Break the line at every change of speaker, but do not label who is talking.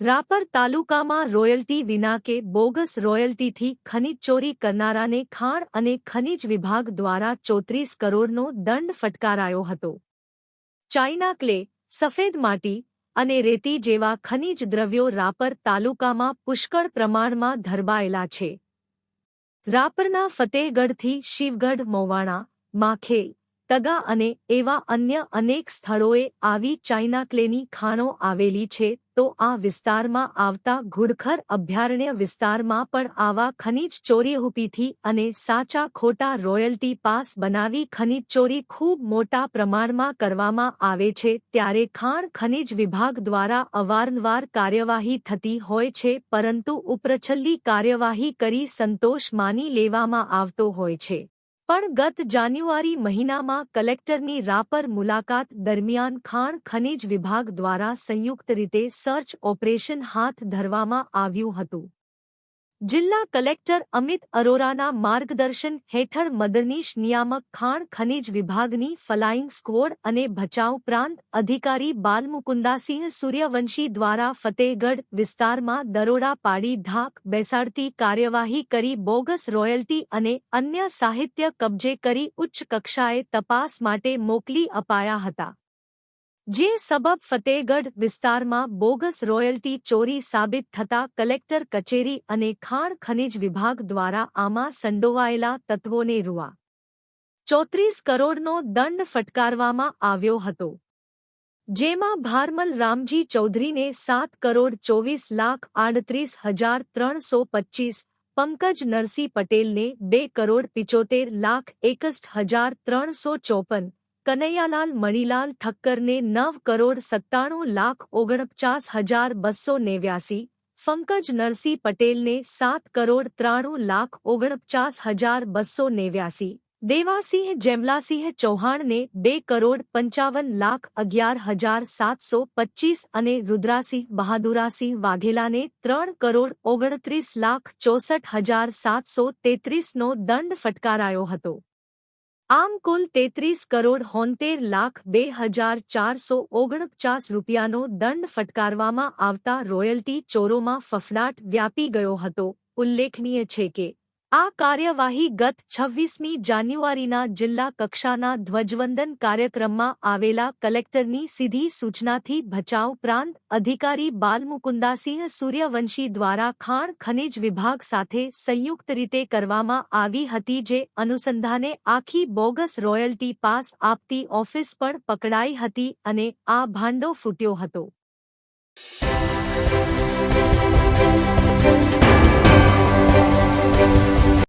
રાપર તાલુકામાં રોયલ્ટી વિના કે બોગસ રોયલ્ટીથી ખનીજ ચોરી કરનારાને ખાણ અને ખનીજ વિભાગ દ્વારા ચોત્રીસ કરોડનો દંડ ફટકારાયો હતો. ચાઇના ક્લે, સફેદ માટી અને રેતી જેવા ખનીજ દ્રવ્યો રાપર તાલુકામાં પુષ્કળ પ્રમાણમાં ધરબાયેલા છે. રાપરના ફતેહગઢથી શિવગઢ, મોવાણા, માખેલ, તગા અને એવા અન્ય અનેક સ્થળોએ આવી ચાઇના ક્લેની ખાણો આવેલી છે તો આ વિસ્તારમાં આવતા ઘુડખર અભયારણ્ય વિસ્તારમાં પણ આવા ખનીજ ચોરીહુપીથી અને સાચા ખોટા રોયલ્ટી પાસ બનાવી ખનીજ ચોરી ખૂબ મોટા પ્રમાણમાં કરવામાં આવે છે ત્યારે ખાણ ખનીજ વિભાગ દ્વારા અવારનવાર કાર્યવાહી થતી હોય છે પરંતુ ઉપરછલ્લી કાર્યવાહી કરી સંતોષ માની લેવામાં આવતો હોય છે. પણ ગત જાન્યુઆરી મહિનામાં કલેક્ટરની રાપર મુલાકાત દરમિયાન ખાણ ખનીજ વિભાગ દ્વારા સંયુક્ત રીતે સર્ચ ઓપરેશન હાથ ધરવામાં આવ્યું હતું. જિલ્લા કલેક્ટર અમિત અરોરાના માર્ગદર્શન હેઠળ મદનીશ નિયામક ખાણ ખનીજ વિભાગની ફલાઇંગ સ્કવોડ અને ભચાઉ પ્રાંત અધિકારી બાલમુકુંદાસિંહ સૂર્યવંશી દ્વારા ફતેહગઢ વિસ્તારમાં દરોડા પાડી ધાક બેસાડતી કાર્યવાહી કરી બોગસ રોયલ્ટી અને અન્ય સાહિત્ય કબજે કરી ઉચ્ચ કક્ષાએ તપાસ માટે મોકલી અપાયા હતા. જે સબબ ફતેહગઢ વિસ્તારમાં બોગસ રોયલ્ટી ચોરી સાબિત થતા કલેક્ટર કચેરી અને ખાણ ખનિજ વિભાગ દ્વારા આમાં સંડોવાયેલા તત્વોને રૂઆ. ચોત્રીસ કરોડનો દંડ ફટકારવામાં આવ્યો હતો. જેમાં ભારમલ રામજી ચૌધરીને સાત કરોડ ચોવીસ લાખ આડત્રીસ હજાર ત્રણસો પચ્ચીસ પંકજ નરસિંહ પટેલને બે કરોડ પિચોતેર લાખ એકસઠ હજાર ત્રણસો ચોપન કનૈયાલાલ મણિલાલ ઠક્કરને નવ કરોડ સત્તાણું લાખ ઓગણપચાસ હજાર બસો નેવ્યાસી ફંકજ નરસિંહ પટેલને સાત કરોડ ત્રાણું લાખ ઓગણપચાસ હજાર બસો નેવ્યાસી, દેવાસિંહ જેમલાસિંહ ચૌહાણને બે કરોડ પંચાવન લાખ અગિયાર હજાર સાતસો પચ્ચીસ અને રુદ્રાસિંહ બહાદુરાસિંહ વાઘેલાને ત્રણ કરોડ ઓગણત્રીસ લાખ ચોસઠ હજાર સાતસો તેત્રીસનો દંડ ફટકારાયો હતો. આમ કુલ તેત્રીસ કરોડ હોંતેર લાખ બે હજાર ચારસો ઓગણપચાસ રૂપિયાનો દંડ ફટકારવામાં આવતા રોયલ્ટી ચોરોમાં ફફડાટ વ્યાપી ગયો હતો. ઉલ્લેખનીય છે કે આ કાર્યવાહી ગત છવ્વીસમી જાન્યુઆરીના જિલ્લા કક્ષાના ધ્વજવંદન કાર્યક્રમમાં આવેલા કલેક્ટરની સીધી સૂચનાથી ભચાઉ પ્રાંત અધિકારી બાલમુકુંદાસિંહ સૂર્યવંશી દ્વારા ખાણ ખનિજ વિભાગ સાથે સંયુક્ત રીતે કરવામાં આવી હતી જે અનુસંધાને આખી બોગસ રોયલ્ટી પાસ આપતી ઓફિસ પણ પકડાઈ હતી અને આ ભાંડો ફૂટ્યો હતો.